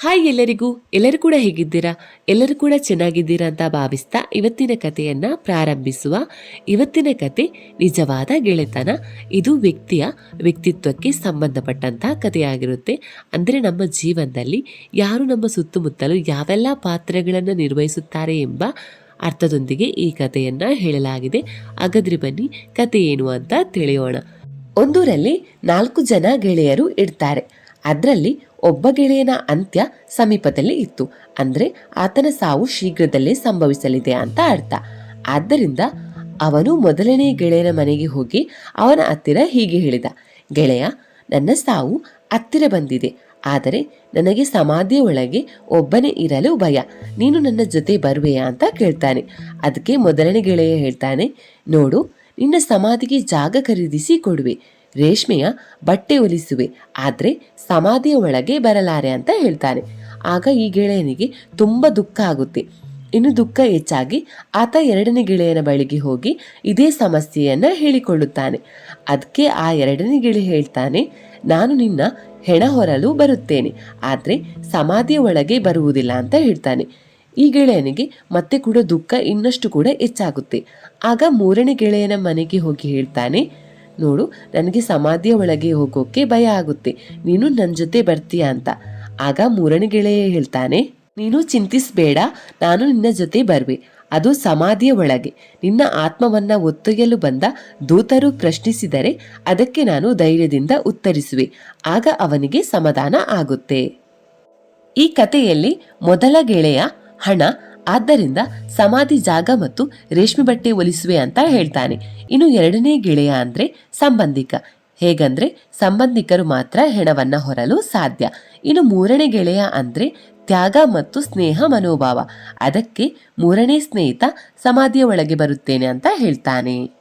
Hi ಎಲ್ಲರಿಗೂ, ಎಲ್ಲರೂ ಕೂಡ ಹೇಗಿದ್ದೀರಾ? ಎಲ್ಲರೂ ಕೂಡ ಚೆನ್ನಾಗಿದ್ದೀರಾ ಅಂತ ಭಾವಿಸ್ತಾ ಇವತ್ತಿನ ಕಥೆಯನ್ನ ಪ್ರಾರಂಭಿಸುವ ಇವತ್ತಿನ ಕತೆ ನಿಜವಾದ ಗೆಳೆತನ. ಇದು ವ್ಯಕ್ತಿಯ ವ್ಯಕ್ತಿತ್ವಕ್ಕೆ ಸಂಬಂಧಪಟ್ಟಂತಹ ಕಥೆಯಾಗಿರುತ್ತೆ. ಅಂದರೆ ನಮ್ಮ ಜೀವನದಲ್ಲಿ ಯಾರು ನಮ್ಮ ಸುತ್ತಮುತ್ತಲು ಯಾವೆಲ್ಲ ಪಾತ್ರಗಳನ್ನು ನಿರ್ವಹಿಸುತ್ತಾರೆ ಎಂಬ ಅರ್ಥದೊಂದಿಗೆ ಈ ಕಥೆಯನ್ನ ಹೇಳಲಾಗಿದೆ. ಹಾಗಾದ್ರೆ ಬನ್ನಿ ಕತೆ ಏನು ಅಂತ ತಿಳಿಯೋಣ. ಒಂದೂರಲ್ಲಿ ನಾಲ್ಕು ಜನ ಗೆಳೆಯರು ಇರ್ತಾರೆ. ಅದರಲ್ಲಿ ಒಬ್ಬ ಗೆಳೆಯನ ಅಂತ್ಯ ಸಮೀಪದಲ್ಲಿ ಇತ್ತು. ಅಂದ್ರೆ ಆತನ ಸಾವು ಶೀಘ್ರದಲ್ಲೇ ಸಂಭವಿಸಲಿದೆ ಅಂತ ಅರ್ಥ. ಆದ್ದರಿಂದ ಅವನು ಮೊದಲನೇ ಗೆಳೆಯನ ಮನೆಗೆ ಹೋಗಿ ಅವನ ಹತ್ತಿರ ಹೀಗೆ ಹೇಳಿದ. ಗೆಳೆಯ, ನನ್ನ ಸಾವು ಹತ್ತಿರ ಬಂದಿದೆ. ಆದರೆ ನನಗೆ ಸಮಾಧಿಯ ಒಳಗೆ ಒಬ್ಬನೇ ಇರಲು ಭಯ. ನೀನು ನನ್ನ ಜೊತೆ ಬರುವೆಯಾ? ಅಂತ ಕೇಳ್ತಾನೆ. ಅದಕ್ಕೆ ಮೊದಲನೇ ಗೆಳೆಯ ಹೇಳ್ತಾನೆ, ನೋಡು, ನಿನ್ನ ಸಮಾಧಿಗೆ ಜಾಗ ಖರೀದಿಸಿ ಕೊಡುವೆ. ರೇಷ್ಮೆಯ ಬಟ್ಟೆ ಒಲಿಸುವೆ, ಆದ್ರೆ ಸಮಾಧಿಯ ಒಳಗೆ ಬರಲಾರೆ ಅಂತ ಹೇಳ್ತಾನೆ ಆಗ ಈ ಗೆಳೆಯನಿಗೆ ತುಂಬಾ ದುಃಖ ಆಗುತ್ತೆ. ಇನ್ನು ದುಃಖ ಹೆಚ್ಚಾಗಿ ಆತ ಎರಡನೇ ಗೆಳೆಯನ ಬಳಿಗೆ ಹೋಗಿ ಇದೇ ಸಮಸ್ಯೆಯನ್ನ ಹೇಳಿಕೊಳ್ಳುತ್ತಾನೆ. ಅದಕ್ಕೆ ಆ ಎರಡನೇ ಗೆಳೆ ಹೇಳ್ತಾನೆ, ನಾನು ನಿನ್ನ ಹೆಣ ಹೊರಲು ಬರುತ್ತೇನೆ, ಆದರೆ ಸಮಾಧಿಯ ಒಳಗೆ ಬರುವುದಿಲ್ಲ ಅಂತ ಹೇಳ್ತಾನೆ. ಈ ಗೆಳೆಯನಿಗೆ ಮತ್ತೆ ಕೂಡ ದುಃಖ ಇನ್ನಷ್ಟು ಕೂಡ ಹೆಚ್ಚಾಗುತ್ತೆ. ಆಗ ಮೂರನೇ ಗೆಳೆಯನ ಮನೆಗೆ ಹೋಗಿ ಹೇಳ್ತಾನೆ ನೋಡು, ನನಗೆ ಸಮಾಧಿಯ ಒಳಗೆ ಹೋಗೋಕೆ ಭಯ ಆಗುತ್ತೆ. ನೀನು ನನ್ನ ಜೊತೆ ಬರ್ತೀಯ ಅಂತ. ಆಗ ಮೂರನೇ ಗೆಳೆಯ ಹೇಳ್ತಾನೆ, ನೀನು ಚಿಂತಿಸಬೇಡ, ನಾನು ನಿನ್ನ ಜೊತೆ ಬರ್ವೆ. ಅದು ಸಮಾಧಿಯ ಒಳಗೆ. ನಿನ್ನ ಆತ್ಮವನ್ನ ಒತ್ತೊಯ್ಯಲು ಬಂದ ದೂತರು ಪ್ರಶ್ನಿಸಿದರೆ ಅದಕ್ಕೆ ನಾನು ಧೈರ್ಯದಿಂದ ಉತ್ತರಿಸುವೆ. ಆಗ ಅವನಿಗೆ ಸಮಾಧಾನ ಆಗುತ್ತೆ. ಈ ಕಥೆಯಲ್ಲಿ ಮೊದಲ ಗೆಳೆಯ ಹಣ ಆದ್ದರಿಂದ ಸಮಾಧಿ ಜಾಗ ಮತ್ತು ರೇಷ್ಮೆ ಬಟ್ಟೆ ಒಲಿಸುವೆ ಅಂತ ಹೇಳ್ತಾನೆ. ಇನ್ನು ಎರಡನೇ ಗೆಳೆಯ ಅಂದ್ರೆ ಸಂಬಂಧಿಕ. ಹೇಗಂದ್ರೆ ಸಂಬಂಧಿಕರು ಮಾತ್ರ ಹೆಣವನ್ನ ಹೊರಲು ಸಾಧ್ಯ. ಇನ್ನು ಮೂರನೇ ಗೆಳೆಯ ಅಂದ್ರೆ ತ್ಯಾಗ ಮತ್ತು ಸ್ನೇಹ ಮನೋಭಾವ. ಅದಕ್ಕೆ ಮೂರನೇ ಸ್ನೇಹಿತ ಸಮಾಧಿಯ ಒಳಗೆ ಬರುತ್ತೇನೆ ಅಂತ ಹೇಳ್ತಾನೆ.